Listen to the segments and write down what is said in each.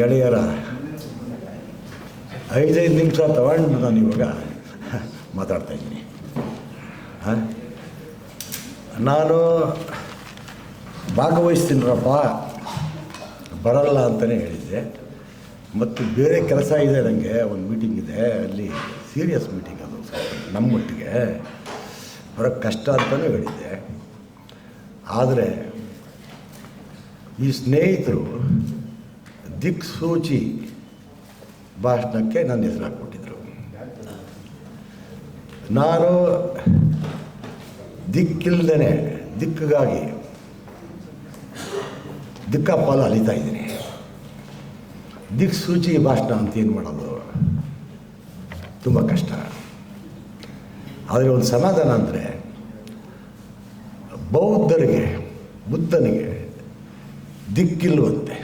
ಗೆಳೆಯರ ಐದೈದು ನಿಮಿಷ ತಗೊಂಡು ನಾನು ಇವಾಗ ಮಾತಾಡ್ತಾ ಇದ್ದೀನಿ. ಹಾಂ? ನಾನು ಭಾಗವಹಿಸ್ತೀನರಪ್ಪ, ಬರಲ್ಲ ಅಂತಲೇ ಹೇಳಿದ್ದೆ. ಮತ್ತು ಬೇರೆ ಕೆಲಸ ಇದೆ ನನಗೆ ಒಂದು ಮೀಟಿಂಗ್ ಇದೆ. ಅಲ್ಲಿ ಸೀರಿಯಸ್ ಮೀಟಿಂಗ್ ಅದು ನಮ್ಮೊಟ್ಟಿಗೆ ನಮ್ಮ ಮಟ್ಟಿಗೆ. ಬರೋಕ್ಕೆ ಕಷ್ಟ ಅಂತಲೂ ಹೇಳಿದ್ದೆ. ಆದರೆ ಈ ಸ್ನೇಹಿತರು ದಿಕ್ಸೂಚಿ ಭಾಷಣಕ್ಕೆ ನನ್ನ ಹೆಸರು ಹಾಕ್ಕೊಟ್ಟಿದ್ರು ನಾನು ದಿಕ್ಕಿಲ್ದೇ ದಿಕ್ಕಿಗಾಗಿ ದಿಕ್ಕಾಪಾಲ ಅಲಿತಾ ಇದ್ದೀನಿ. ದಿಕ್ಸೂಚಿ ಭಾಷಣ ಅಂತ ಏನು ಮಾಡೋದು? ತುಂಬ ಕಷ್ಟ. ಆದರೆ ಒಂದು ಸಮಾಧಾನ ಅಂದರೆ ಬೌದ್ಧರಿಗೆ, ಬುದ್ಧನಿಗೆ ದಿಕ್ಕಿಲ್ವಂತೆ.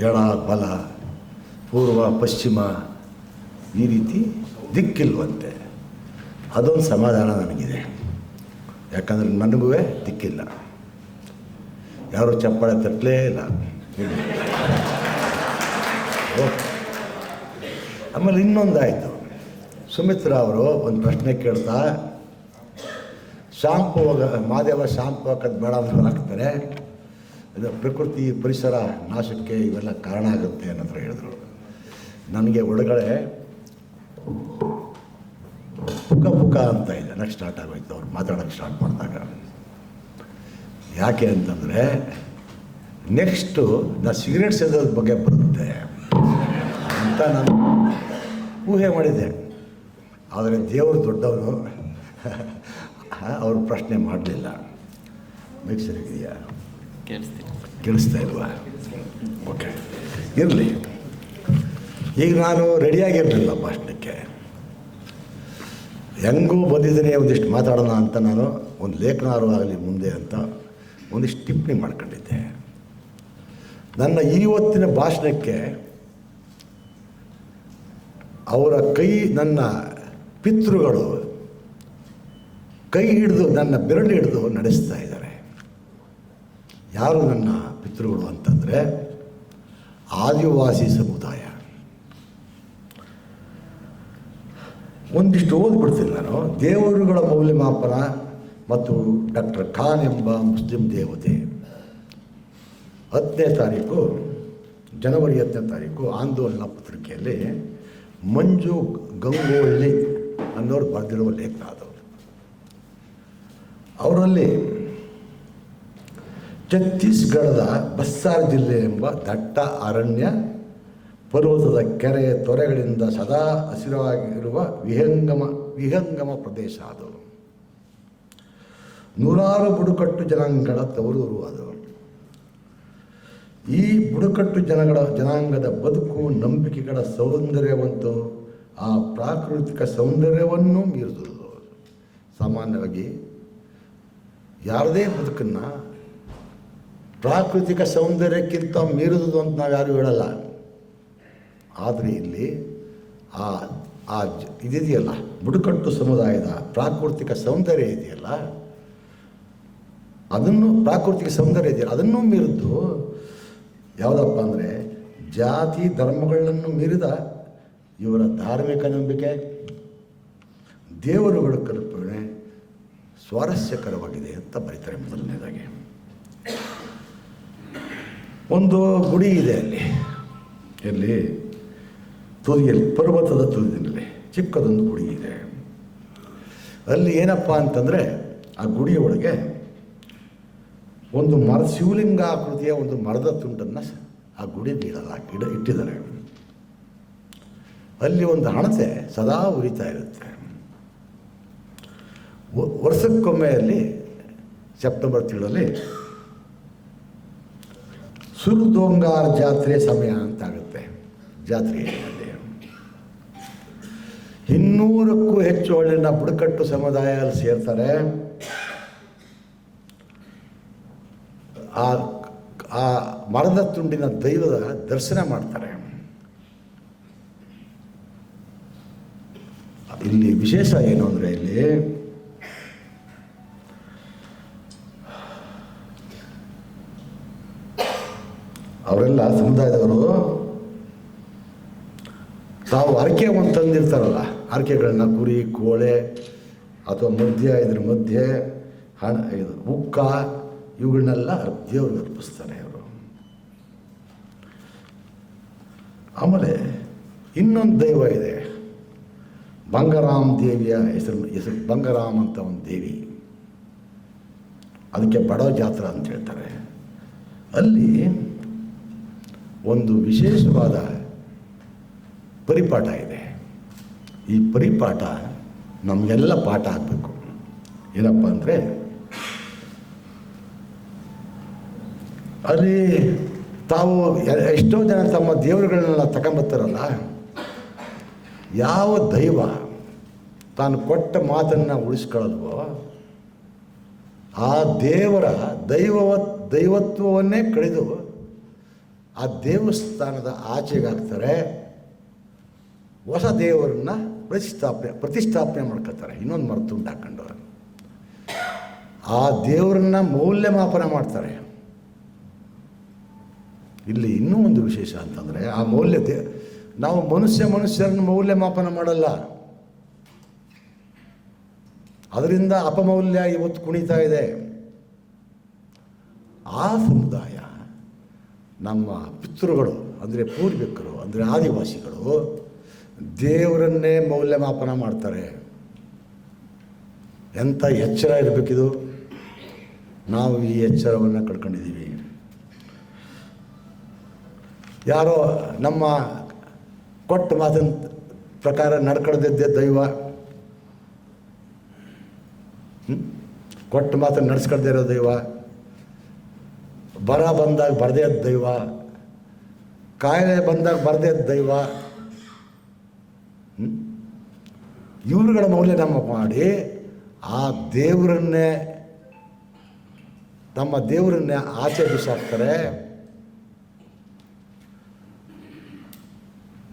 ಎಡ, ಬಲ, ಪೂರ್ವ, ಪಶ್ಚಿಮ ಈ ರೀತಿ ದಿಕ್ಕಿಲ್ವಂತೆ. ಅದೊಂದು ಸಮಾಧಾನ ನನಗಿದೆ. ಯಾಕಂದರೆ ನನಗೂ ದಿಕ್ಕಿಲ್ಲ. ಯಾರು ಚಪ್ಪಾಳೆ ತಟ್ಟಲೇ ಇಲ್ಲ. ಆಮೇಲೆ ಇನ್ನೊಂದಾಯಿತು. ಸುಮಿತ್ರ ಅವರು ಒಂದು ಪ್ರಶ್ನೆ ಕೇಳ್ತಾ ಶಾಂಪು ಮಾದೇವ ಶಾಂಪು ಹಾಕೋದು ಬೇಡ ಅಂತ ಹಾಕ್ತಾರೆ. ಇದು ಪ್ರಕೃತಿ ಪರಿಸರ ನಾಶಕ್ಕೆ ಇವೆಲ್ಲ ಕಾರಣ ಆಗುತ್ತೆ ಅನ್ನೋದ್ರ ಹೇಳಿದ್ರು ನನಗೆ ಒಳಗಡೆ ಪುಕ ಪುಕ ಅಂತ ಇದೆ. ನನಗೆ ಸ್ಟಾರ್ಟ್ ಆಗೋಯ್ತು. ಅವ್ರು ಮಾತಾಡೋಕ್ಕೆ ಸ್ಟಾರ್ಟ್ ಮಾಡಿದಾಗ. ಯಾಕೆ ಅಂತಂದರೆ ನೆಕ್ಸ್ಟು ನಾ ಸಿಗರೇಟ್ ಸೇದೋದ್ರ ಬಗ್ಗೆ ಬರುತ್ತೆ ಅಂತ ನಾನು ಊಹೆ ಮಾಡಿದ್ದೆ. ಆದರೆ ದೇವರು ದೊಡ್ಡವರು ಅವರು ಪ್ರಶ್ನೆ ಮಾಡಲಿಲ್ಲ. ಮಿಕ್ಸರ್ ಕೇಳಿಸ್ತೀನಿ ಕೇಳಿಸ್ತಾ ಇಲ್ವಾ? ಓಕೆ ಇರಲಿ. ಈಗ ನಾನು ರೆಡಿಯಾಗಿರಲಿಲ್ಲ ಭಾಷಣಕ್ಕೆ. ಹೆಂಗೂ ಬಂದಿದ್ದೀನಿ ಒಂದಿಷ್ಟು ಮಾತಾಡೋಣ ಅಂತ ನಾನು ಒಂದು ಲೇಖನಾರು ಆಗಲಿ ಮುಂದೆ ಅಂತ ಒಂದಿಷ್ಟು ಟಿಪ್ಪಣಿ ಮಾಡ್ಕೊಂಡಿದ್ದೆ. ನನ್ನ ಇವತ್ತಿನ ಭಾಷಣಕ್ಕೆ ಅವರ ಕೈ ನನ್ನ ಪಿತೃಗಳು ಕೈ ಹಿಡಿದು ನನ್ನ ಬೆರಳು ಹಿಡಿದು ನಡೆಸ್ತಾ ಇದ್ದಾರೆ ಯಾರು ನನ್ನ ಪಿತೃಗಳು ಅಂತಂದರೆ ಆದಿವಾಸಿ ಸಮುದಾಯ. ಒಂದಿಷ್ಟು ಓದ್ಬಿಡ್ತೀನಿ ನಾನು. ದೇವರುಗಳ ಮೌಲ್ಯಮಾಪನ ಮತ್ತು ಡಾಕ್ಟರ್ ಖಾನ್ ಎಂಬ ಮುಸ್ಲಿಂ ದೇವತೆ. ಹತ್ತನೇ ತಾರೀಕು, ಜನವರಿ ಹತ್ತನೇ ತಾರೀಕು ಆಂದೋಲನ ಪತ್ರಿಕೆಯಲ್ಲಿ ಮಂಜು ಗಂಗೋಳ್ಳಿ ಅನ್ನೋರು ಬರೆದಿರುವ ಲೇಖನ ಅದು. ಅವರಲ್ಲಿ ಛತ್ತೀಸ್ಗಢದ ಬಸ್ಸಾರ್ ಜಿಲ್ಲೆ ಎಂಬ ದಟ್ಟ ಅರಣ್ಯ ಪರ್ವತದ ಕೆರೆ ತೊರೆಗಳಿಂದ ಸದಾ ಹಸಿರವಾಗಿರುವ ವಿಹಂಗಮ ವಿಹಂಗಮ ಪ್ರದೇಶ ಅದು. ನೂರಾರು ಬುಡಕಟ್ಟು ಜನಾಂಗಗಳ ತವರೂರು ಅದು. ಈ ಬುಡಕಟ್ಟು ಜನಗಳ, ಜನಾಂಗದ ಬದುಕು, ನಂಬಿಕೆಗಳ ಸೌಂದರ್ಯವಂತೂ ಆ ಪ್ರಾಕೃತಿಕ ಸೌಂದರ್ಯವನ್ನು ಮೀರಿದುದು. ಸಾಮಾನ್ಯವಾಗಿ ಯಾರದೇ ಬದುಕನ್ನು ಪ್ರಾಕೃತಿಕ ಸೌಂದರ್ಯಕ್ಕಿಂತ ಮೀರಿದುದು ಅಂತ ನಾವು ಯಾರು ಹೇಳಲ್ಲ. ಆದರೆ ಇಲ್ಲಿ ಆ ಆ ಇದಿದೆಯಲ್ಲ, ಬುಡಕಟ್ಟು ಸಮುದಾಯದ ಪ್ರಾಕೃತಿಕ ಸೌಂದರ್ಯ ಇದೆಯಲ್ಲ, ಅದನ್ನು ಪ್ರಾಕೃತಿಕ ಸೌಂದರ್ಯ ಇದೆಯಲ್ಲ ಅದನ್ನು ಮೀರಿದ್ದು ಯಾವುದಪ್ಪ ಅಂದರೆ ಜಾತಿ ಧರ್ಮಗಳನ್ನು ಮೀರಿದ ಇವರ ಧಾರ್ಮಿಕ ನಂಬಿಕೆ, ದೇವರುಗಳ ಕಲ್ಪನೆ ಸ್ವಾರಸ್ಯಕರವಾಗಿದೆ ಅಂತ ಬರೀತಾರೆ ಮೊದಲನೇದಾಗಿ. ಒಂದು ಗುಡಿ ಇದೆ ಅಲ್ಲಿ. ಎಲ್ಲಿ ತುದಿಯಲ್ಲಿ, ಪರ್ವತದ ತುದಿಯಲ್ಲಿ ಚಿಕ್ಕದೊಂದು ಗುಡಿ ಇದೆ. ಅಲ್ಲಿ ಏನಪ್ಪ ಅಂತಂದರೆ, ಆ ಗುಡಿಯ ಒಳಗೆ ಒಂದು ಮರ, ಶಿವಲಿಂಗ ಆಕೃತಿಯ ಒಂದು ಮರದ ತುಂಡನ್ನು ಆ ಗುಡಿ ನೀಡಲ್ಲ ಗಿಡ ಇಟ್ಟಿದ್ದಾರೆ. ಅಲ್ಲಿ ಒಂದು ಹಣತೆ ಸದಾ ಉರಿತಾ ಇರುತ್ತೆ. ವರ್ಷಕ್ಕೊಮ್ಮೆ ಅಲ್ಲಿ ಸೆಪ್ಟೆಂಬರ್ ತಿಂಗಳಲ್ಲಿ ಸುರುದೋಂಗಾರ ಜಾತ್ರೆ ಸಮಯ ಅಂತ ಆಗುತ್ತೆ ಜಾತ್ರೆ ಇನ್ನೂರಕ್ಕೂ ಹೆಚ್ಚು ಒಳ್ಳೆಯ ಬುಡಕಟ್ಟು ಸಮುದಾಯ ಅಲ್ಲಿ ಸೇರ್ತಾರೆ. ಆ ಆ ಮರದ ತುಂಡಿನ ದೈವದ ದರ್ಶನ ಮಾಡ್ತಾರೆ. ಇಲ್ಲಿ ವಿಶೇಷ ಏನು ಅಂದರೆ ಇಲ್ಲಿ ಅವರೆಲ್ಲ ಸಮುದಾಯದವರು ತಾವು ಹರಕೆ ಒಂದು ತಂದಿರ್ತಾರಲ್ಲ, ಹರಕೆಗಳನ್ನ ಕುರಿ, ಕೋಳೆ ಅಥವಾ ಮಧ್ಯ ಇದ್ರ ಮಧ್ಯೆ ಹಣ, ಇದು ಉಕ್ಕ, ಇವುಗಳನ್ನೆಲ್ಲ ದೇವ್ರಿಗೆ ಅರ್ಪಿಸ್ತಾರೆ ಅವರು ಆಮೇಲೆ ಇನ್ನೊಂದು ದೈವ ಇದೆ, ಬಂಗರಾಮ್ ದೇವಿಯ ಹೆಸರು ಹೆಸರು ಬಂಗರಾಮ್ ಅಂತ ಒಂದು ದೇವಿ. ಅದಕ್ಕೆ ಬಡ ಜಾತ್ರಾ ಅಂತ ಹೇಳ್ತಾರೆ. ಅಲ್ಲಿ ಒಂದು ವಿಶೇಷವಾದ ಪರಿಪಾಠ ಇದೆ. ಈ ಪರಿಪಾಠ ನಮಗೆಲ್ಲ ಪಾಠ ಆಗಬೇಕು. ಏನಪ್ಪ ಅಂದರೆ, ಅಲ್ಲಿ ತಾವು ಎಷ್ಟೋ ಜನ ತಮ್ಮ ದೇವರುಗಳನ್ನೆಲ್ಲ ತಗೊಂಬರ್ತಾರಲ್ಲ ಯಾವ ದೈವ ತಾನು ಕೊಟ್ಟ ಮಾತನ್ನು ಉಳಿಸ್ಕೊಳ್ಳಲ್ವೋ, ಆ ದೇವರ ದೈವವ ದೈವತ್ವವನ್ನೇ ಕಳೆದು ಆ ದೇವಸ್ಥಾನದ ಆಚೆಗಾಗ್ತಾರೆ, ಹೊಸ ದೇವರನ್ನ ಪ್ರತಿಷ್ಠಾಪನೆ ಪ್ರತಿಷ್ಠಾಪನೆ ಮಾಡ್ಕೊತಾರೆ ಇನ್ನೊಂದು ಮರ್ತು ಹಾಕೊಂಡು ಆ ದೇವರನ್ನ ಮೌಲ್ಯಮಾಪನ ಮಾಡ್ತಾರೆ. ಇಲ್ಲಿ ಇನ್ನೂ ಒಂದು ವಿಶೇಷ ಅಂತಂದರೆ, ಆ ಮೌಲ್ಯ ನಾವು ಮನುಷ್ಯ ಮನುಷ್ಯರನ್ನು ಮೌಲ್ಯಮಾಪನ ಮಾಡಲ್ಲ. ಅದರಿಂದ ಅಪಮೌಲ್ಯ ಇವತ್ತು ಕುಣಿತಾ ಇದೆ. ಆ ಸಮುದಾಯ ನಮ್ಮ ಪಿತೃಗಳು, ಅಂದರೆ ಪೂರ್ವಿಕರು, ಅಂದರೆ ಆದಿವಾಸಿಗಳು, ದೇವರನ್ನೇ ಮೌಲ್ಯಮಾಪನ ಮಾಡ್ತಾರೆ. ಎಂಥ ಎಚ್ಚರ ಇರಬೇಕಿದು? ನಾವು ಈ ಎಚ್ಚರವನ್ನು ಕಳ್ಕೊಂಡಿದ್ದೀವಿ. ಯಾರೋ ನಮ್ಮ ಕೊಟ್ಟ ಮಾತಿನ ಪ್ರಕಾರ ನಡ್ಕೊಳ್ದಿದ್ದೆ ದೈವ? ಕೊಟ್ಟ ಮಾತನ್ನು ನಡೆಸ್ಕೊಳ್ದೇ ಇರೋ ದೈವ. ಬರ ಬಂದಾಗ ಬರದೇ ಇದ್ದ ದೈವ. ಕಾಯಿಲೆ ಬಂದಾಗ ಬರದೇ ಇದ್ದ ದೈವ? ಇವ್ರುಗಳ ಮೌಲ್ಯ ನಮ್ಮ ಮಾಡಿ ಆ ದೇವರನ್ನೇ ತಮ್ಮ ದೇವರನ್ನೇ ಆಚೆ ಬಿಸಾಕ್ತಾರೆ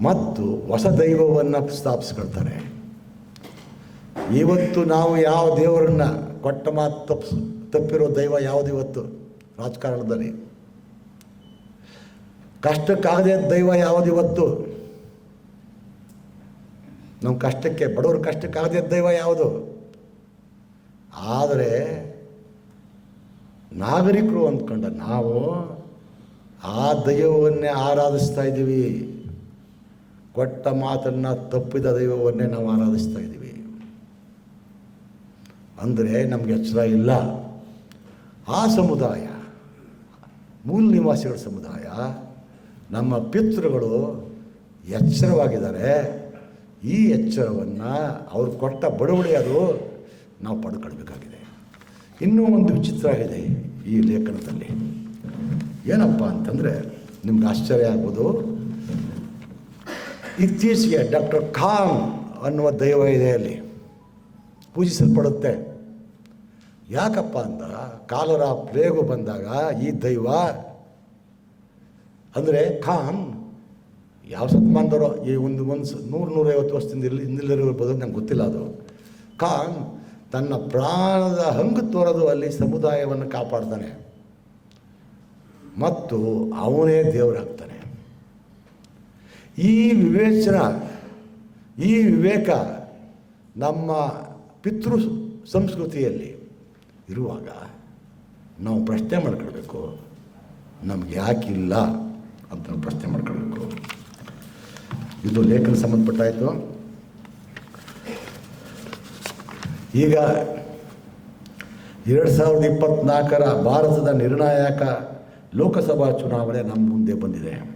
ಮತ್ತು ಹೊಸ ದೈವವನ್ನು ಸ್ಥಾಪಿಸ್ಕೊಳ್ತಾರೆ. ಇವತ್ತು ನಾವು ಯಾವ ದೇವರನ್ನ ಕೊಟ್ಟ ಮಾತು ತಪ್ಪಿಸ್ ತಪ್ಪಿರೋ ದೈವ ಯಾವುದು ಇವತ್ತು? ರಾಜಕಾರಣದಲ್ಲಿ. ಕಷ್ಟಕ್ಕಾಗದೆ ದೈವ ಯಾವುದು ಇವತ್ತು? ನಮ್ಮ ಕಷ್ಟಕ್ಕೆ, ಬಡವ್ರ ಕಷ್ಟಕ್ಕಾಗದೆ ದೈವ ಯಾವುದು? ಆದರೆ ನಾಗರಿಕರು ಅಂದ್ಕೊಂಡ ನಾವು ಆ ದೈವವನ್ನೇ ಆರಾಧಿಸ್ತಾ ಇದ್ದೀವಿ. ಕೊಟ್ಟ ಮಾತನ್ನು ತಪ್ಪಿದ ದೈವವನ್ನೇ ನಾವು ಆರಾಧಿಸ್ತಾ ಇದ್ದೀವಿ. ಅಂದರೆ ನಮಗೆ ಎಚ್ಚರ ಇಲ್ಲ. ಆ ಸಮುದಾಯ ಮೂಲ ನಿವಾಸಿಗಳ ಸಮುದಾಯ, ನಮ್ಮ ಪಿತೃಗಳು ಎಚ್ಚರವಾಗಿದ್ದಾರೆ. ಈ ಎಚ್ಚರವನ್ನು ಅವ್ರು ಕೊಟ್ಟ ಬಡವಳಿ ಅದು ನಾವು ಪಡ್ಕೊಳ್ಬೇಕಾಗಿದೆ. ಇನ್ನೂ ಒಂದು ವಿಚಿತ್ರ ಇದೆ ಈ ಲೇಖನದಲ್ಲಿ. ಏನಪ್ಪ ಅಂತಂದರೆ ನಿಮ್ಗೆ ಆಶ್ಚರ್ಯ ಆಗ್ಬೋದು. ಇತ್ತೀಚೆಗೆ ಡಾಕ್ಟರ್ ಖಾನ್ ಅನ್ನುವ ದೈವ ಇದೆ ಅಲ್ಲಿ. ಪೂಜಿಸಲ್ಪಡುತ್ತೆ. ಯಾಕಪ್ಪ ಅಂದ? ಕಾಲರ ಪ್ಲೇಗು ಬಂದಾಗ ಈ ದೈವ ಅಂದರೆ ಖಾನ್, ಯಾವ ಶತಮಾನದವರೋ ಈ ಒಂದು ಒಂದು ನೂರು ನೂರೈವತ್ತು ವರ್ಷದಿಂದ ಇಲ್ಲಿ ಹಿಂದಿಲ್ಲಿರ್ಬೋದು ನಂಗೆ ಗೊತ್ತಿಲ್ಲ ಅದು. ಖಾನ್ ತನ್ನ ಪ್ರಾಣದ ಹಂಗು ತೋರದು ಅಲ್ಲಿ ಸಮುದಾಯವನ್ನು ಕಾಪಾಡ್ತಾನೆ. ಮತ್ತು ಅವನೇ ದೇವರಾಗ್ತಾನೆ. ಈ ವಿವೇಚನ, ಈ ವಿವೇಕ ನಮ್ಮ ಪಿತೃ ಸಂಸ್ಕೃತಿಯಲ್ಲಿ ಇರುವಾಗ ನಾವು ಪ್ರಶ್ನೆ ಮಾಡ್ಕೊಳ್ಬೇಕು. ನಮ್ಗೆ ಯಾಕಿಲ್ಲ ಅಂತ ಪ್ರಶ್ನೆ ಮಾಡ್ಕೊಳ್ಬೇಕು. ಇದು ಲೇಖನ ಸಂಬಂಧಪಟ್ಟಾಯಿತು ಈಗ ಎರಡು ಸಾವಿರದ ಇಪ್ಪತ್ತ್ನಾಲ್ಕರ ಭಾರತದ ನಿರ್ಣಾಯಕ ಲೋಕಸಭಾ ಚುನಾವಣೆ ನಮ್ಮ ಮುಂದೆ ಬಂದಿದೆ.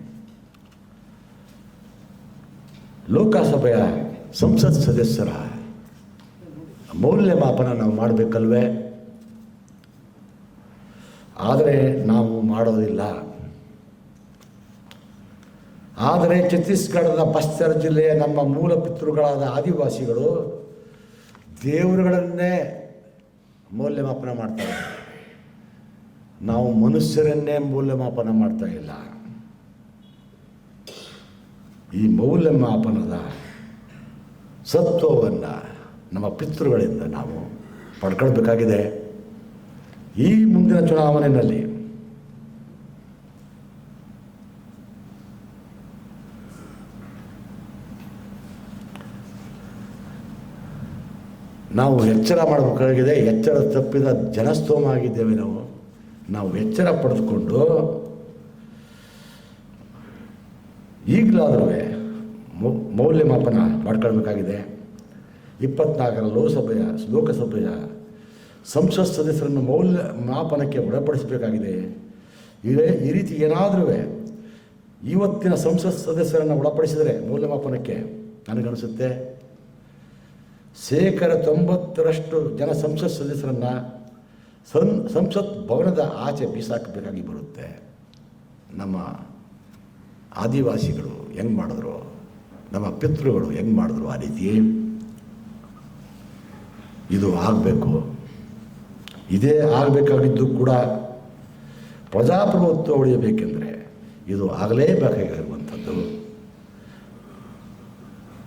ಲೋಕಸಭೆಯ ಸಂಸತ್ ಸದಸ್ಯರ ಮೌಲ್ಯಮಾಪನ ನಾವು ಮಾಡಬೇಕಲ್ವೇ? ಆದರೆ ನಾವು ಮಾಡೋದಿಲ್ಲ. ಆದರೆ ಛತ್ತೀಸ್ಗಢದ ಬಸ್ತರ್ ಜಿಲ್ಲೆಯ ನಮ್ಮ ಮೂಲ ಪಿತೃಗಳಾದ ಆದಿವಾಸಿಗಳು ದೇವರುಗಳನ್ನೇ ಮೌಲ್ಯಮಾಪನ ಮಾಡ್ತಾರೆ ನಾವು ಮನುಷ್ಯರನ್ನೇ ಮೌಲ್ಯಮಾಪನ ಮಾಡ್ತಾ ಇಲ್ಲ. ಈ ಮೌಲ್ಯಮಾಪನದ ಸತ್ವವನ್ನು ನಮ್ಮ ಪಿತೃಗಳಿಂದ ನಾವು ಪಡ್ಕೊಳ್ಬೇಕಾಗಿದೆ. ಈ ಮುಂದಿನ ಚುನಾವಣೆಯಲ್ಲಿ ನಾವು ಎಚ್ಚರ ಮಾಡಬೇಕಾಗಿದೆ, ಎಚ್ಚರ ತಪ್ಪಿದ ಜನಸ್ತೋಮ ಆಗಿದ್ದೇವೆ ನಾವು. ನಾವು ಎಚ್ಚರ ಪಡೆದುಕೊಂಡು ಈಗಲಾದರೂ ಮೌಲ್ಯಮಾಪನ ಮಾಡ್ಕೊಳ್ಬೇಕಾಗಿದೆ. ಇಪ್ಪತ್ನಾಲ್ಕರ ಲೋಕಸಭೆಯ ಲೋಕಸಭೆಯ ಸಂಸತ್ ಸದಸ್ಯರನ್ನು ಮೌಲ್ಯ ಮಾಪನಕ್ಕೆ ಒಳಪಡಿಸಬೇಕಾಗಿದೆ. ಇದೇ ಈ ರೀತಿ ಏನಾದರೂ ಇವತ್ತಿನ ಸಂಸತ್ ಸದಸ್ಯರನ್ನು ಒಳಪಡಿಸಿದರೆ ಮೌಲ್ಯಮಾಪನಕ್ಕೆ ನನಗನಿಸುತ್ತೆ. ಶೇಕಡ ತೊಂಬತ್ತರಷ್ಟು ಜನ ಸಂಸತ್ ಸದಸ್ಯರನ್ನು ಸನ್ ಸಂಸತ್ ಭವನದ ಆಚೆ ಬೀಸಾಕಬೇಕಾಗಿ ಬರುತ್ತೆ. ನಮ್ಮ ಆದಿವಾಸಿಗಳು ಹೆಂಗೆ ಮಾಡಿದ್ರು, ನಮ್ಮ ಪಿತೃಗಳು ಹೆಂಗೆ ಮಾಡಿದ್ರು ಆ ರೀತಿ? ಇದು ಆಗಬೇಕು. ಇದೇ ಆಗಬೇಕಾಗಿದ್ದು ಕೂಡ ಪ್ರಜಾಪ್ರಭುತ್ವ ಉಳಿಯಬೇಕೆಂದರೆ ಇದು ಆಗಲೇಬೇಕಾಗಿರುವಂಥದ್ದು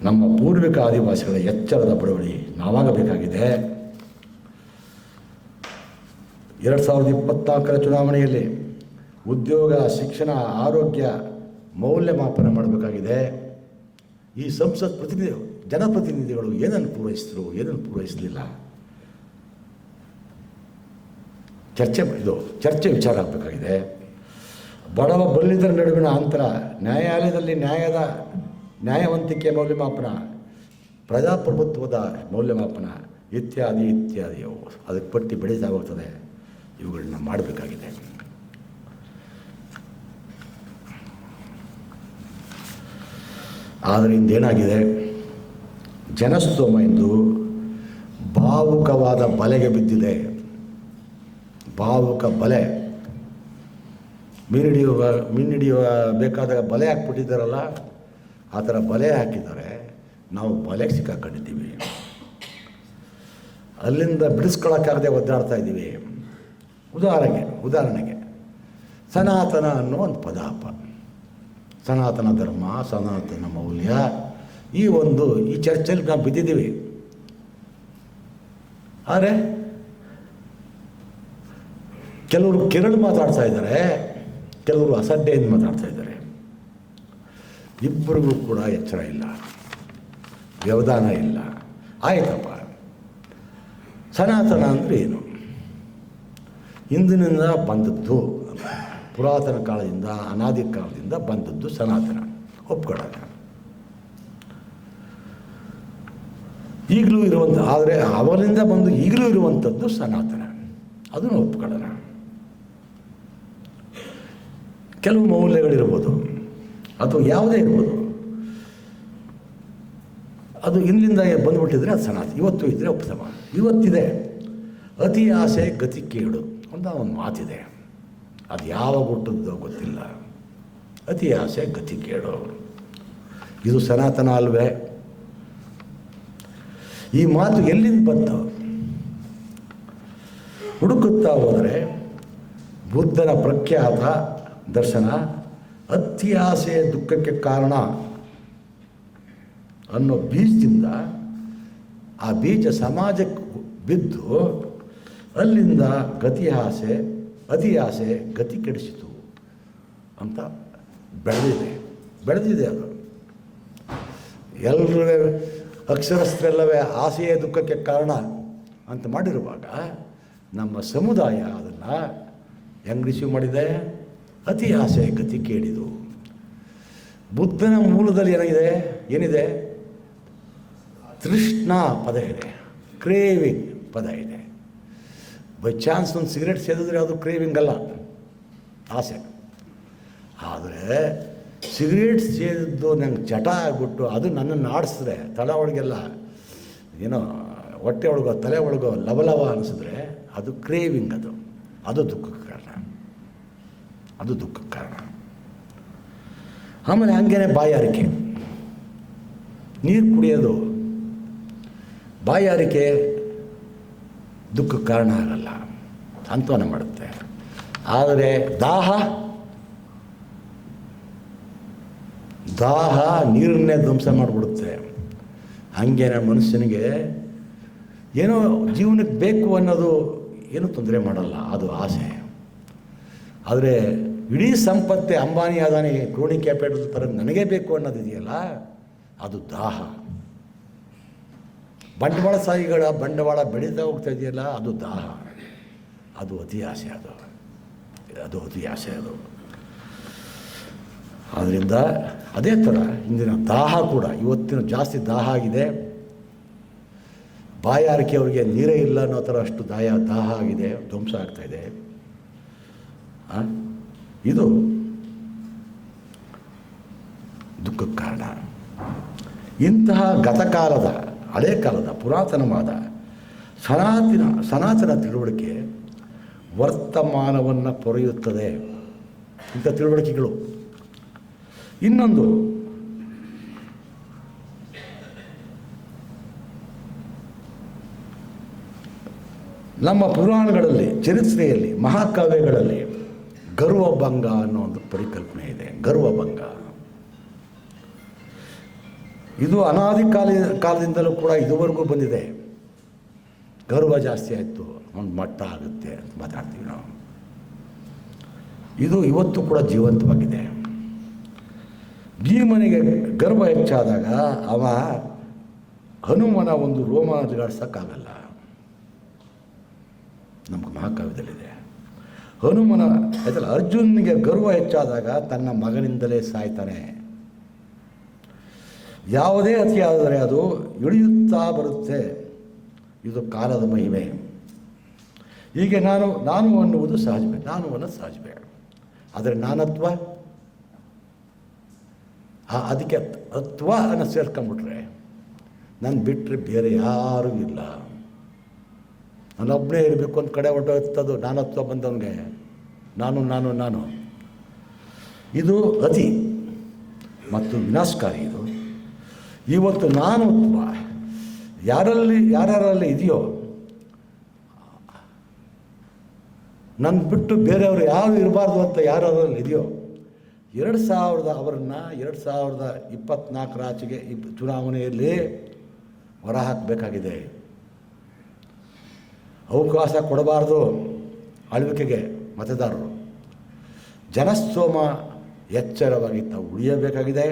ನಮ್ಮ ಪೂರ್ವಿಕ ಆದಿವಾಸಿಗಳ ಎಚ್ಚರದ ಬಡವಳಿ ನಾವಾಗಬೇಕಾಗಿದೆ. ಎರಡು ಸಾವಿರದ ಇಪ್ಪತ್ನಾಲ್ಕರ ಚುನಾವಣೆಯಲ್ಲಿ ಉದ್ಯೋಗ, ಶಿಕ್ಷಣ, ಆರೋಗ್ಯ ಮೌಲ್ಯಮಾಪನ ಮಾಡಬೇಕಾಗಿದೆ. ಈ ಸಂಸತ್ ಪ್ರತಿನಿಧಿ ಜನಪ್ರತಿನಿಧಿಗಳು ಏನನ್ನು ಪೂರೈಸಿದ್ರು, ಏನನ್ನು ಪೂರೈಸಲಿಲ್ಲ? ಚರ್ಚೆ ಇದು ಚರ್ಚೆ ವಿಚಾರ ಆಗಬೇಕಾಗಿದೆ. ಬಡವ ಬಲ್ಲಿದರ ನಡುವಿನ ಅಂತರ ನ್ಯಾಯಾಲಯದಲ್ಲಿ ನ್ಯಾಯದ ನ್ಯಾಯವಂತಿಕೆ ಮೌಲ್ಯಮಾಪನ, ಪ್ರಜಾಪ್ರಭುತ್ವದ ಮೌಲ್ಯಮಾಪನ ಇತ್ಯಾದಿ ಇತ್ಯಾದಿ ಅದಕ್ಕೆ ಪಟ್ಟಿ ಬೆಳೀತಾ ಇವುಗಳನ್ನ ಮಾಡಬೇಕಾಗಿದೆ. ಆದರೆ ಇಂದೇನಾಗಿದೆ? ಜನಸ್ತೋಮ ಎಂದು ಭಾವುಕವಾದ ಬಲೆಗೆ ಬಿದ್ದಿದೆ. ಭಾವುಕ ಬಲೆ. ಮೀನಿಡಿಯುವ ಮೀನಿಡಿಯುವ ಬೇಕಾದಾಗ ಬಲೆ ಹಾಕ್ಬಿಟ್ಟಿದ್ದಾರಲ್ಲ, ಆ ಥರ ಬಲೆ ಹಾಕಿದ್ದಾರೆ ನಾವು ಬಲೆಗೆ ಸಿಕ್ಕಾಕೊಂಡಿದ್ದೀವಿ. ಅಲ್ಲಿಂದ ಬಿಡಿಸ್ಕೊಳ್ಳೋಕ್ಕಾಗದೆ ಒದ್ದಾಡ್ತಾ ಇದ್ದೀವಿ. ಉದಾಹರಣೆಗೆ ಉದಾಹರಣೆಗೆ ಸನಾತನ ಅನ್ನೋ ಒಂದು ಪದಾಪ ಸನಾತನ ಧರ್ಮ, ಸನಾತನ ಮೌಲ್ಯ, ಈ ಒಂದು, ಈ ಚರ್ಚೆಯಲ್ಲಿ ನಾವು ಬಿದ್ದಿದ್ದೀವಿ. ಆದರೆ ಕೆಲವರು ಕೆರಳು ಮಾತಾಡ್ತಾ ಇದ್ದಾರೆ, ಕೆಲವರು ಅಸಡ್ಡೆಯಿಂದ ಮಾತಾಡ್ತಾ ಇದ್ದಾರೆ. ಇಬ್ಬರಿಗೂ ಕೂಡ ಎಚ್ಚರ ಇಲ್ಲ, ವ್ಯವಧಾನ ಇಲ್ಲ. ಆಯ್ತಪ್ಪ. ಸನಾತನ ಅಂದರೆ ಏನು? ಹಿಂದಿನಿಂದ ಬಂದದ್ದು ಪುರಾತನ ಕಾಲದಿಂದ, ಅನಾದಿ ಕಾಲದಿಂದ ಬಂದದ್ದು ಸನಾತನ. ಒಪ್ಕೊಳ್ಳೋಣ. ಈಗಲೂ ಇರುವಂಥ ಆದರೆ ಅವರಿಂದ ಬಂದು ಈಗಲೂ ಇರುವಂಥದ್ದು ಸನಾತನ. ಅದನ್ನು ಒಪ್ಕೊಳ್ಳೋಣ. ಕೆಲವು ಮೌಲ್ಯಗಳಿರ್ಬೋದು. ಅಥವಾ ಯಾವುದೇ ಇರ್ಬೋದು. ಅದು ಇಲ್ಲಿಂದ ಬಂದುಬಿಟ್ಟಿದ್ರೆ ಅದು ಸನಾತಿ ಇವತ್ತು ಇದ್ದರೆ ಉಪಸಮ ಇವತ್ತಿದೆ. ಅತಿ ಆಸೆ, ಗತಿ ಕೇಡು ಅಂತ ಒಂದು ಮಾತಿದೆ. ಅದು ಯಾವ ಹುಟ್ಟಿದ್ದೋ ಗೊತ್ತಿಲ್ಲ. ಅತಿ ಆಸೆ, ಗತಿ ಕೇಡು. ಇದು ಸನಾತನ ಅಲ್ವೇ? ಈ ಮಾತು ಎಲ್ಲಿಂದ ಬಂತು? ಹುಡುಕುತ್ತಾ ಹೋದರೆ ಬುದ್ಧನ ಪ್ರಖ್ಯಾತ ದರ್ಶನ ಅತಿ ಆಸೆಯ ದುಃಖಕ್ಕೆ ಕಾರಣ ಅನ್ನೋ ಬೀಜದಿಂದ ಆ ಬೀಜ ಸಮಾಜಕ್ಕೆ ಬಿದ್ದು ಅಲ್ಲಿಂದ ಗತಿ ಆಸೆ, ಅತಿ ಆಸೆ ಗತಿ ಕೆಡಿಸಿತು ಅಂತ ಬೆಳೆದಿದೆ. ಬೆಳೆದಿದೆ ಅದು. ಎಲ್ಲರೂ ಅಕ್ಷರಸ್ಥರೆಲ್ಲವೇ ಆಸೆಯೇ ದುಃಖಕ್ಕೆ ಕಾರಣ ಅಂತ ಮಾಡಿರುವಾಗ ನಮ್ಮ ಸಮುದಾಯ ಅದನ್ನು ಹೆಂಗ್ ರಿಸೀವ್ ಮಾಡಿದೆ. ಅತಿ ಆಸೆ ಗತಿ ಕೇಳಿದು ಬುದ್ಧನ ಮೂಲದಲ್ಲಿ ಏನಾಗಿದೆ? ಏನಿದೆ? ತೃಷ್ಣಾ ಪದ ಇದೆ. ಕ್ರೇವಿಂಗ್ ಪದ ಇದೆ. ಬೈ ಚಾನ್ಸ್ ಒಂದು ಸಿಗರೇಟ್ ಸೇದಿದ್ರೆ ಅದು ಕ್ರೇವಿಂಗ್ ಅಲ್ಲ. ಆಸೆ. ಆದರೆ ಸಿಗರೇಟ್ ಸೇದಿದ್ದು ನಂಗೆ ಚಟ ಆಗಿಬಿಟ್ಟು ಅದು ನನ್ನನ್ನು ಆಡಿಸಿದ್ರೆ ತಲೆ ಒಳಗೆಲ್ಲ ಏನೋ ಹೊಟ್ಟೆ ಒಳಗೋ, ತಲೆ ಒಳಗೋ ಲವಲವ ಅನಿಸಿದ್ರೆ ಅದು ಕ್ರೇವಿಂಗ್ ಅದು. ಅದು ಕಾರಣ ಅದು ದುಃಖಕ್ಕೆ ಕಾರಣ. ಆಮೇಲೆ ಹಂಗೇನೆ ಬಾಯಾರಿಕೆ ನೀರು ಕುಡಿಯೋದು ಬಾಯಾರಿಕೆ ದುಃಖಕ್ಕೆ ಕಾರಣ ಆಗಲ್ಲ. ಸಾಂತ್ವನ ಮಾಡುತ್ತೆ. ಆದರೆ ದಾಹ ದಾಹ ನೀರನ್ನೇ ಧ್ವಂಸ ಮಾಡಿಬಿಡುತ್ತೆ. ಹಂಗೇನೆ ಮನುಷ್ಯನಿಗೆ ಏನೋ ಜೀವನಕ್ಕೆ ಬೇಕು ಅನ್ನೋದು ಏನೂ ತೊಂದರೆ ಮಾಡಲ್ಲ, ಅದು ಆಸೆ. ಆದರೆ ಇಡೀ ಸಂಪತ್ತೆ ಅಂಬಾನಿ ಅದಾನಿ ಕ್ರೋಣಿ ಕ್ಯಾಪಿಟಲ್ ಥರ ನನಗೇ ಬೇಕು ಅನ್ನೋದಿದೆಯಲ್ಲ? ಅದು ದಾಹ. ಬಂಡವಾಳ ಬಂಡವಾಳಶಾಹಿಗಳ ಬಂಡವಾಳ ಬೆಳೀತಾ ಹೋಗ್ತಾ ಇದೆಯಲ್ಲ, ಅದು ದಾಹ. ಅದು ಅತಿ ಆಸೆ ಅದು. ಅದು ಅತಿ ಆಸೆ ಅದು. ಆದ್ದರಿಂದ ಅದೇ ಥರ ಇಂದಿನ ದಾಹ ಕೂಡ, ಇವತ್ತಿನ ಜಾಸ್ತಿ ದಾಹ ಆಗಿದೆ. ಬಾಯಾರಿಕೆ ಅವರಿಗೆ ನೀರೇ ಇಲ್ಲ ಅನ್ನೋ ಥರ ಅಷ್ಟು ದಾಯ, ದಾಹ ಆಗಿದೆ, ಧ್ವಂಸ ಆಗ್ತಾಯಿದೆ ಆ? ಇದು ದುಃಖಕ್ಕೆ ಕಾರಣ. ಇಂತಹ ಗತಕಾಲದ, ಹಳೆ ಕಾಲದ, ಪುರಾತನವಾದ ಸನಾತನ ಸನಾತನ ತಿಳುವಳಿಕೆ ವರ್ತಮಾನವನ್ನು ಪೊರೆಯುತ್ತದೆ ಇಂಥ ತಿಳುವಳಿಕೆಗಳು. ಇನ್ನೊಂದು, ನಮ್ಮ ಪುರಾಣಗಳಲ್ಲಿ, ಚರಿತ್ರೆಯಲ್ಲಿ, ಮಹಾಕಾವ್ಯಗಳಲ್ಲಿ ಗರ್ವಭಂಗ ಅನ್ನೋ ಒಂದು ಪರಿಕಲ್ಪನೆ ಇದೆ. ಗರ್ವಭಂಗ. ಇದು ಅನಾದಿ ಕಾಲ, ಕಾಲದಿಂದಲೂ ಕೂಡ ಇದುವರೆಗೂ ಬಂದಿದೆ. ಗರ್ವ ಜಾಸ್ತಿ ಆಯಿತು. ಒಂದು ಮಟ್ಟ ಆಗುತ್ತೆ ಅಂತ ಮಾತಾಡ್ತೀವಿ ನಾವು. ಇದು ಇವತ್ತು ಕೂಡ ಜೀವಂತವಾಗಿದೆ. ಭೀಮನಿಗೆ ಗರ್ವ ಹೆಚ್ಚಾದಾಗ ಅವ ಹನುಮನ ಒಂದು ರೋಮ ಅಲುಗಾಡ್ಸೋಕ್ಕಾಗಲ್ಲ ನಮ್ಗೆ ಮಹಾಕಾವ್ಯದಲ್ಲಿದೆ. ಹನುಮನ ಆಯ್ತಲ್ಲ ಅರ್ಜುನ್ಗೆ ಗರ್ವ ಹೆಚ್ಚಾದಾಗ ತನ್ನ ಮಗನಿಂದಲೇ ಸಾಯ್ತಾನೆ. ಯಾವುದೇ ಅತಿಯಾದರೆ ಅದು ಇಳಿಯುತ್ತಾ ಬರುತ್ತೆ. ಇದು ಕಾಲದ ಮಹಿಮೆ. ಹೀಗೆ ನಾನು ನಾನು ಅನ್ನುವುದು ಸಹಜವೇ, ನಾನು ಅನ್ನೋದು ಸಹಜವೇ. ಆದರೆ ನಾನತ್ವ? ಅದಕ್ಕೆ ಅತ್ವ ಅನ್ನೋ ಸೇರ್ಕೊಂಡ್ಬಿಟ್ರೆ ನಾನು ಬಿಟ್ಟರೆ ಬೇರೆ ಯಾರೂ ಇಲ್ಲ. ನಾನೊಬ್ಬನೇ ಇರಬೇಕು ಅಂತ ಕಡೆ ಹೊರಟೋಗ್ತದ್ದು ನಾನತ್ವ ಬಂದವನಿಗೆ. ನಾನು ನಾನು ನಾನು. ಇದು ಅತಿ ಮತ್ತು ವಿನಾಶಕಾರಿ ಇದು. ಇವತ್ತು ನಾನು ಯಾರಲ್ಲಿ, ಯಾರ್ಯಾರಲ್ಲಿ ಇದೆಯೋ ನನ್ನ ಬಿಟ್ಟು ಬೇರೆಯವರು ಯಾರು ಇರಬಾರ್ದು ಅಂತ ಯಾರಲ್ಲಿ ಇದೆಯೋ, ಎರಡು ಸಾವಿರದ ಅವರನ್ನು ಎರಡು ಸಾವಿರದ ಇಪ್ಪತ್ತ್ನಾಲ್ಕರ ಆಚೆಗೆ ಈ ಚುನಾವಣೆಯಲ್ಲಿ ಹೊರ ಹಾಕಬೇಕಾಗಿದೆ. ಅವಕಾಶ ಕೊಡಬಾರ್ದು ಆಳ್ವಿಕೆಗೆ ಮತದಾರರು. ಜನಸ್ತೋಮ ಎಚ್ಚರವಾಗಿ ತಾವು ಉಳಿಯಬೇಕಾಗಿದೆ.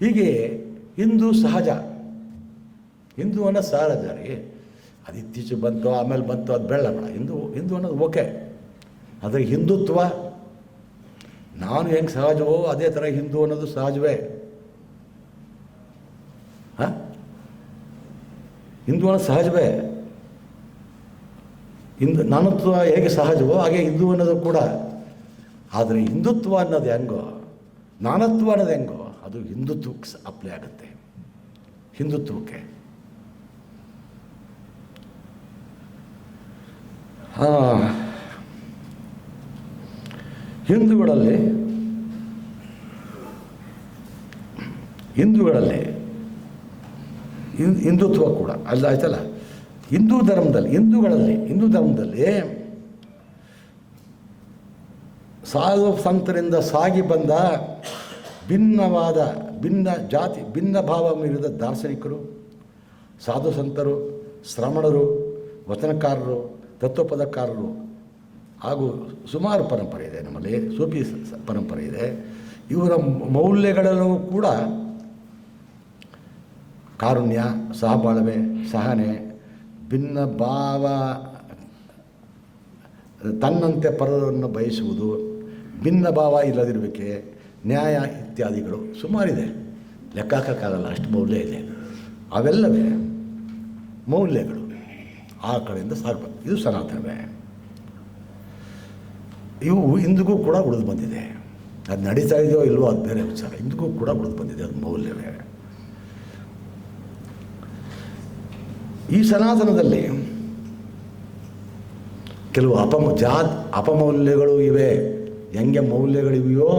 ಹೀಗೆ ಹಿಂದೂ ಸಹಜ. ಹಿಂದೂ ಅನ್ನೋದು ಸಹಜ ರೀ ಅದು ಇತ್ತೀಚೆಗೆ ಬಂತು, ಆಮೇಲೆ ಬಂತು, ಅದು ಬೇಡ ಹಿಂದೂ ಹಿಂದೂ ಅನ್ನೋದು ಓಕೆ. ಆದರೆ ಹಿಂದುತ್ವ, ನಾನು ಹೆಂಗೆ ಸಹಜವೋ ಅದೇ ಥರ ಹಿಂದೂ ಅನ್ನೋದು ಸಹಜವೇ. ಹಾಂ? ಹಿಂದೂ ಅನ್ನೋದು ಸಹಜವೇ? ಹಿಂದೂ ನಾನತ್ವ ಹೇಗೆ ಸಹಜವೋ ಹಾಗೆ ಹಿಂದೂ ಅನ್ನೋದು ಕೂಡ. ಆದರೆ ಹಿಂದುತ್ವ ಅನ್ನೋದು ಹೆಂಗೋ, ನಾನತ್ವ ಅನ್ನೋದು ಹೆಂಗೋ, ಅದು ಹಿಂದುತ್ವಕ್ಕೆ ಅಪ್ಲೈ ಆಗುತ್ತೆ. ಹಿಂದುತ್ವಕ್ಕೆ. ಹಿಂದೂಗಳಲ್ಲಿ ಹಿಂದೂಗಳಲ್ಲಿ ಹಿಂದುತ್ವ ಕೂಡ. ಅಲ್ಲ, ಆಯ್ತಲ್ಲ? ಹಿಂದೂ ಧರ್ಮದಲ್ಲಿ, ಹಿಂದೂಗಳಲ್ಲಿ, ಹಿಂದೂ ಧರ್ಮದಲ್ಲಿ ಸಾಧು ಸಂತರಿಂದ ಸಾಗಿ ಬಂದ ಭಿನ್ನವಾದ, ಭಿನ್ನ ಜಾತಿ, ಭಿನ್ನ ಭಾವ ಮೀರಿದ ದಾರ್ಶನಿಕರು, ಸಾಧು ಸಂತರು ಶ್ರಮಣರು ವಚನಕಾರರು, ತತ್ವಪದಕಾರರು ಹಾಗೂ ಸುಮಾರು ಪರಂಪರೆ ಇದೆ ನಮ್ಮಲ್ಲಿ, ಸೂಫಿ ಪರಂಪರೆ ಇದೆ. ಇವರ ಮೌಲ್ಯಗಳಲ್ಲೂ ಕೂಡ ಕಾರುಣ್ಯ, ಸಹಬಾಳ್ವೆ, ಸಹನೆ ಭಿನ್ನ ಭಾವ ತನ್ನಂತೆ ಪರರನ್ನು ಬಯಸುವುದು ಭಿನ್ನ ಭಾವ ಇಲ್ಲದಿರುವಿಕೆ, ನ್ಯಾಯ ಇತ್ಯಾದಿಗಳು ಸುಮಾರಿದೆ. ಲೆಕ್ಕ ಹಾಕೋಕ್ಕಾಗಲ್ಲ ಅಷ್ಟು ಮೌಲ್ಯ ಇದೆ. ಅವೆಲ್ಲವೇ ಮೌಲ್ಯಗಳು. ಆ ಕಡೆಯಿಂದ ಸಾಗಬೇಕು ಇದು ಸನಾತನವೇ. ಇವು ಇಂದಿಗೂ ಕೂಡ ಉಳಿದು ಬಂದಿದೆ. ಅದು ನಡೀತಾ ಇದೆಯೋ ಇಲ್ವೋ ಅದು ಬೇರೆ ವಿಚಾರ. ಇಂದಿಗೂ ಕೂಡ ಉಳಿದು ಬಂದಿದೆ, ಅದು ಮೌಲ್ಯವೇ. ಈ ಸನಾತನದಲ್ಲಿ ಕೆಲವು ಅಪಮ ಜಾತ್ ಅಪಮೌಲ್ಯಗಳು ಇವೆ. ಹೆಂಗೆ ಮೌಲ್ಯಗಳಿವೆಯೋ,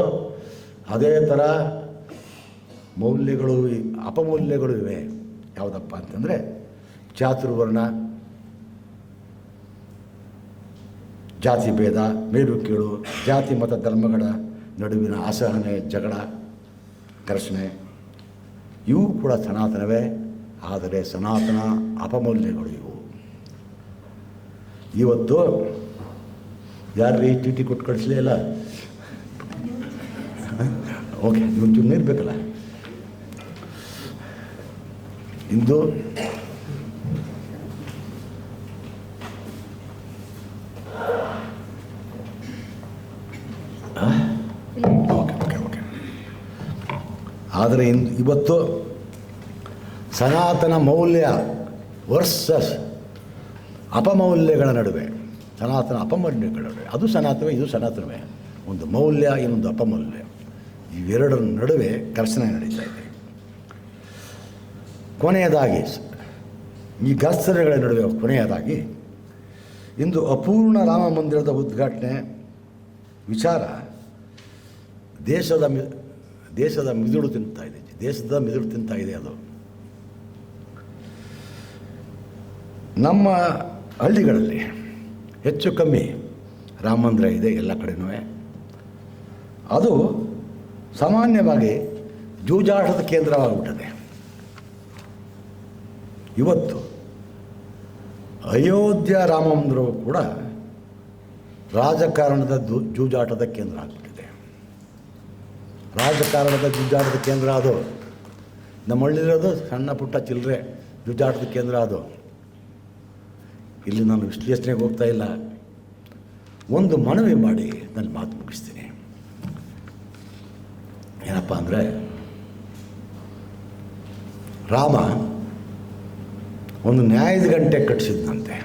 ಅದೇ ಥರ ಮೌಲ್ಯಗಳು ಅಪಮೌಲ್ಯಗಳು ಇವೆ. ಯಾವುದಪ್ಪ ಅಂತಂದರೆ ಚಾತುರ್ವರ್ಣ, ಜಾತಿ ಭೇದ, ಮೇಲು ಜಾತಿ ಮತ ಧರ್ಮಗಳ ನಡುವಿನ ಅಸಹನೆ, ಜಗಳ, ಘರ್ಷಣೆ, ಇವು ಕೂಡ ಸನಾತನವೇ. ಆದರೆ ಸನಾತನ ಅಪಮೌಲ್ಯಗಳು ಇವು ಇವತ್ತು ಯಾರೀ ಟಿ ಟಿ ಕೊಟ್ಟು ಕಳಿಸ್ಲೇ ಇಲ್ಲ? ಓಕೆ ಇವತ್ತು ಸುಮ್ಮನೆ ಇರಬೇಕಲ್ಲ ಇಂದು ಓಕೆ ಓಕೆ ಓಕೆ. ಆದರೆ ಇಂದು ಇವತ್ತು ಸನಾತನ ಮೌಲ್ಯ ವರ್ಸಸ್ ಅಪಮೌಲ್ಯಗಳ ನಡುವೆ, ಸನಾತನ ಅಪಮೌಲ್ಯಗಳ ನಡುವೆ. ಅದು ಸನಾತನವೇ, ಇದು ಸನಾತನವೇ. ಒಂದು ಮೌಲ್ಯ, ಇನ್ನೊಂದು ಅಪಮೌಲ್ಯ. ಇವೆರಡರ ನಡುವೆ ಘರ್ಷಣೆ ನಡೀತಾ ಇದೆ. ಕೊನೆಯದಾಗಿ, ಈ ಘರ್ಷಣೆಗಳ ನಡುವೆ ಕೊನೆಯದಾಗಿ, ಇಂದು ಅಪೂರ್ಣ ರಾಮ ಮಂದಿರದ ಉದ್ಘಾಟನೆ ವಿಚಾರ ದೇಶದ ಮಿ, ದೇಶದ ಮಿದುಳು ತಿಂತಾ ಇದೆ. ದೇಶದ ಮಿದುಳು ತಿಂತಾ ಇದೆ ಅದು. ನಮ್ಮ ಹಳ್ಳಿಗಳಲ್ಲಿ ಹೆಚ್ಚು ಕಮ್ಮಿ ರಾಮ ಮಂದಿರ ಇದೆ ಎಲ್ಲ ಕಡೆನೂ. ಅದು ಸಾಮಾನ್ಯವಾಗಿ ಜೂಜಾಟದ ಕೇಂದ್ರವಾಗಿಬಿಟ್ಟಿದೆ. ಇವತ್ತು ಅಯೋಧ್ಯ ರಾಮ ಮಂದಿರವು ಕೂಡ ರಾಜಕಾರಣದ ಜೂಜಾಟದ ಕೇಂದ್ರ ಆಗಿಬಿಟ್ಟಿದೆ. ರಾಜಕಾರಣದ ಜೂಜಾಟದ ಕೇಂದ್ರ ಅದು. ನಮ್ಮ ಹಳ್ಳಿರೋದು ಸಣ್ಣ ಪುಟ್ಟ ಚಿಲ್ಲರೆ ಜೂಜಾಟದ ಕೇಂದ್ರ ಅದು. ಇಲ್ಲಿ ನಾನು ವಿಶ್ಲೇಷಣೆಗೆ ಹೋಗ್ತಾ ಇಲ್ಲ. ಒಂದು ಮನವಿ ಮಾಡಿ ನನ್ನ ಮಾತು ಮುಗಿಸ್ತೀನಿ. ಏನಪ್ಪ ಅಂದರೆ, ರಾಮ ಒಂದು ನ್ಯಾಯದ ಗಂಟೆ ಕಟ್ಟಿಸಿದ್ನಂತೆ.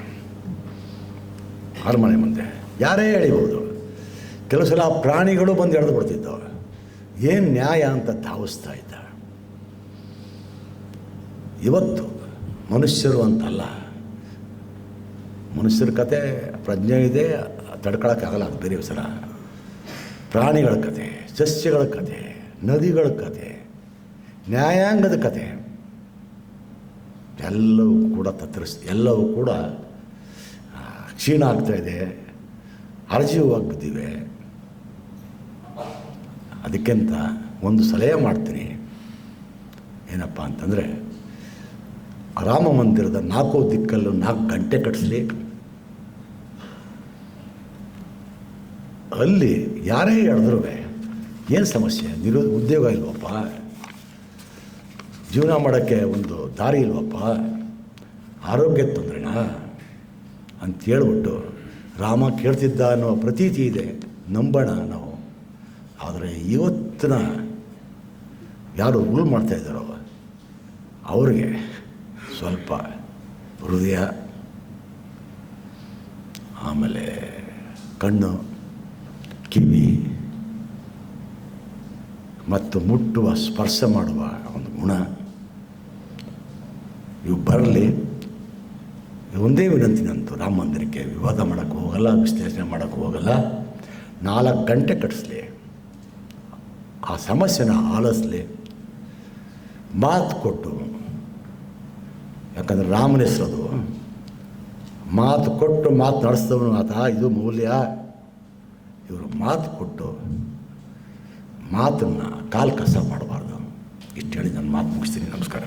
ಅರಮನೆ ಮುಂದೆ. ಯಾರೇ ಎಳಿಬೋದು ಕೆಲವು ಸಲ ಪ್ರಾಣಿಗಳು ಬಂದು ಎಳೆದು ಬಿಡ್ತಿದ್ದವು. ಏನು ನ್ಯಾಯ ಅಂತ ಧಾವಿಸ್ತಾ ಇದ್ದ? ಇವತ್ತು ಮನುಷ್ಯರು ಅಂತಲ್ಲ. ಮನುಷ್ಯರ ಕತೆ, ಪ್ರಜ್ಞೆ ಇದೆ ತಡ್ಕೊಳಕ್ಕಾಗಲ್ಲ ಅದು ಬೇರೆ ಸಲ. ಪ್ರಾಣಿಗಳ ಕತೆ, ಸಸ್ಯಗಳ ಕತೆ, ನದಿಗಳ ಕತೆ, ನ್ಯಾಯಾಂಗದ ಕತೆ. ಎಲ್ಲವೂ ಕೂಡ ತತ್ತರಿಸ್, ಎಲ್ಲವೂ ಕೂಡ ಕ್ಷೀಣ ಆಗ್ತಾ ಇದೆ ಅರ್ಜೀವವಾಗಿ ಅದಕ್ಕಿಂತ ಒಂದು ಸಲಹೆ ಮಾಡ್ತೀನಿ. ಏನಪ್ಪ ಅಂತಂದರೆ, ರಾಮ ಮಂದಿರದ ನಾಲ್ಕು ದಿಕ್ಕಲ್ಲೂ ನಾಲ್ಕು ಗಂಟೆ ಕಟ್ಟಿಸ್ಲಿ ಅಲ್ಲಿ ಯಾರೇ ಎಳೆದ್ರು ಏನು ಸಮಸ್ಯೆ? ನಿರು ಉದ್ಯೋಗ ಇಲ್ವಪ್ಪ? ಜೀವನ ಮಾಡೋಕ್ಕೆ ಒಂದು ದಾರಿ ಇಲ್ವಪ್ಪ? ಆರೋಗ್ಯ ತೊಂದರೆನಾ? ಅಂತ ಹೇಳ್ಬಿಟ್ಟು ರಾಮ ಕೇಳ್ತಿದ್ದ ಅನ್ನೋ ಪ್ರತೀತಿ ಇದೆ. ನಂಬೋಣ ನಾವು. ಆದರೆ ಇವತ್ತಿನ ಯಾರು ರೂಲ್ ಮಾಡ್ತಾಯಿದ್ದಾರೋ ಅವ್ರಿಗೆ ಸ್ವಲ್ಪ ಹೃದಯ, ಆಮೇಲೆ ಕಣ್ಣು. ಕಿವಿ ಮತ್ತು ಮುಟ್ಟುವ ಸ್ಪರ್ಶ ಮಾಡುವ ಒಂದು ಗುಣ. ಇವು ಬರಲಿ. ಒಂದೇ ವಿನಂತಿ ನಂತು ರಾಮ ಮಂದಿರಕ್ಕೆ ವಿವಾದ ಮಾಡೋಕ್ಕೆ ಹೋಗಲ್ಲ ವಿಶ್ಲೇಷಣೆ ಮಾಡೋಕ್ಕೆ ಹೋಗಲ್ಲ. ನಾಲ್ಕು ಗಂಟೆ ಕಟ್ಟಿಸ್ಲಿ ಆ ಸಮಸ್ಯೆನ ಆಲಿಸ್ಲಿ. ಮಾತು ಕೊಟ್ಟು. ಯಾಕಂದರೆ ರಾಮನ ಹೆಸರದು ಮಾತು ಕೊಟ್ಟು ಮಾತು ನಡೆಸಿದವನು ಆತ. ಇದು ಮೌಲ್ಯ. ಇವರು ಮಾತು ಕೊಟ್ಟು ಮಾತನ್ನು ಕಾಲು ಕಸ ಮಾಡಬಾರ್ದು. ಇಷ್ಟು ಹೇಳಿ ನಾನು ಮಾತು ಮುಗಿಸ್ತೀನಿ. ನಮಸ್ಕಾರ.